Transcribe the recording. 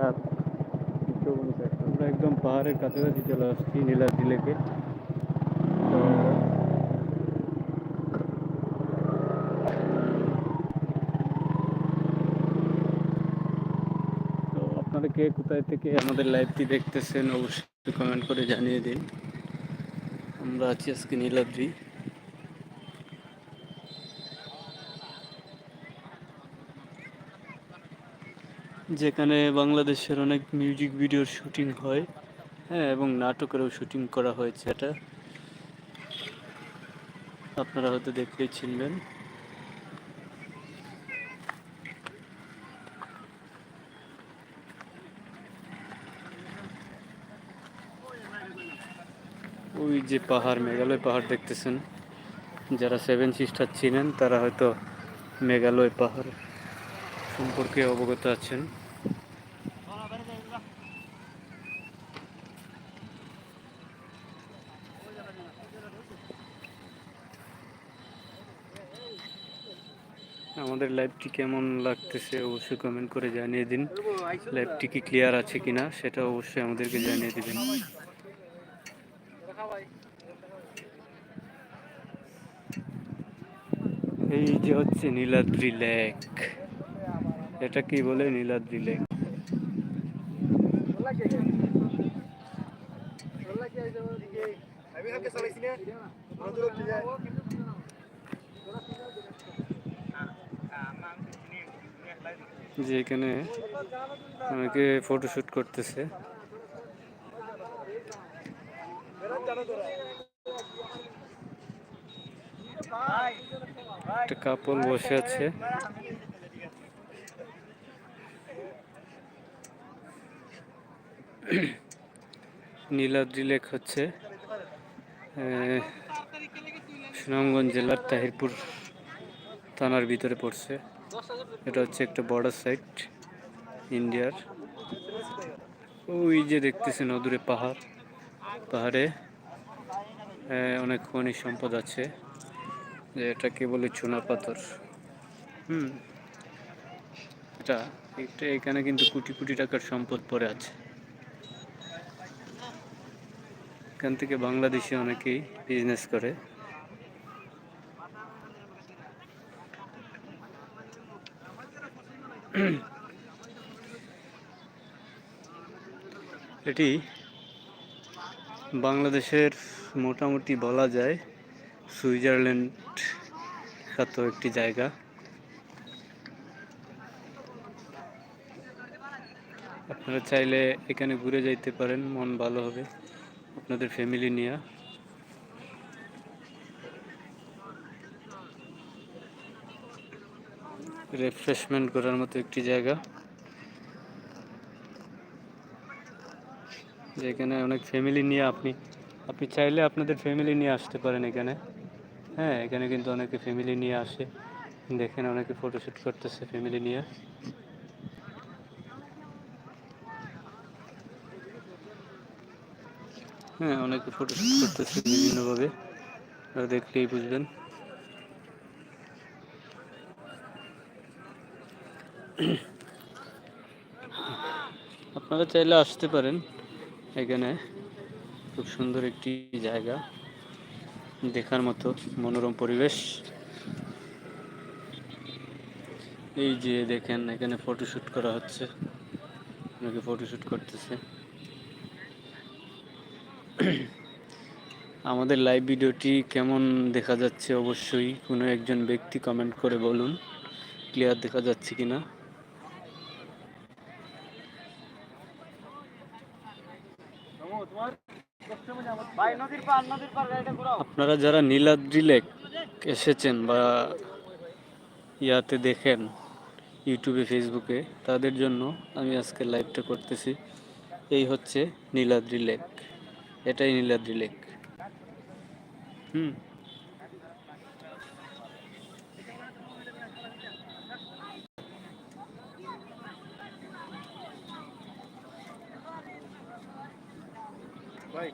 সাত আমরা একদম পাহাড়ের কাছাকাছি চলে আসছি নীলাদ্রি লেকে। তো আপনারা কে কোথায় থেকে আমাদের লাইভটি দেখতেছেন অবশ্যই কমেন্ট করে জানিয়ে দিন। আমরা আছি আজকে নীলাদ্রি। যেখানে বাংলাদেশের অনেক মিউজিক ভিডিওর শুটিং হয় হ্যাঁ এবং নাটকেরও শুটিং করা হয়েছে এটা। আপনারা হয়তো দেখলেই চিনবেন। ওই যে পাহাড়, মেঘালয় পাহাড় দেখতেছেন? যারা সেভেন সিস্টার চিনেন, তারা হয়তো মেঘালয় পাহাড় সম্পর্কে অবগত আছেন। আমাদের লাইভটি কেমন লাগতেছে অবশ্যই কমেন্ট করে জানিয়ে দিন। লাইভটি কি ক্লিয়ার আছে কিনা সেটা অবশ্যই আমাদেরকে জানিয়ে দিবেন। এই যে হচ্ছে নীলাদ্রি লেক এটা কি বলে নীলাদ্রি লেক আমি না যে এখানে অনেকে ফটোশুট করতেছে। একটা কাপল বসে আছে। নীলাদ্রি লেক হচ্ছে সুনামগঞ্জ জেলার তাহিরপুর। থানার ভিতরে পড়ছে। এটা হচ্ছে একটা বর্ডার সাইড ইন্ডিয়ার ওই যে দেখতেছেন, অদূরে পাহাড়। পাহাড়ে অনেক খনিজ সম্পদ আছে। যে এটা এটাকে বলে চুনা পাথর। হুম। এটা এটা এখানে কিন্তু কোটি কোটি টাকার সম্পদ পড়ে আছে। এখান থেকে বাংলাদেশে অনেকেই বিজনেস করে। এটি বাংলাদেশের মোটামুটি বলা যায় সুইজারল্যান্ড খ্যাত একটি জায়গা। আপনারা চাইলে এখানে ঘুরে যাইতে পারেন, মন ভালো হবে আপনাদের ফ্যামিলি নিয়ে। রিফ্রেশমেন্ট করার মতো একটি জায়গা। যেখানে অনেক ফ্যামিলি নিয়ে আপনি আপনি চাইলে আপনাদের ফ্যামিলি নিয়ে আসতে পারেন এখানে। হ্যাঁ এখানে কিন্তু অনেকে ফ্যামিলি নিয়ে আসে। দেখেন অনেকে ফটোশ্যুট করতেছে ফ্যামিলি নিয়ে। হ্যাঁ অনেকে ফটোশ্যুট করতেছে বিভিন্নভাবে। দেখলেই বুঝবেন। আপনারা চাইলে আসতে পারেন এখানে। খুব সুন্দর একটি জায়গা। দেখার মতো মনোরম পরিবেশ। এই যে দেখেন, এখানে ফটোশ্যুট করা হচ্ছে। অনেকে ফটোশ্যুট করতেছে। আমাদের লাইভ ভিডিওটি কেমন দেখা যাচ্ছে অবশ্যই কোনো একজন ব্যক্তি কমেন্ট করে বলুন। ক্লিয়ার দেখা যাচ্ছে কিনা? ভাই আপনারা যারা নীলাদ্রি লেক এসেছেন বা ইয়াতে দেখেন ইউটিউবে, ফেসবুকে, তাদের জন্য আমি আজকে লাইভটা করতেছি। এই হচ্ছে নীলাদ্রি লেক। এটাই নীলাদ্রি লেক। হুম। ভাই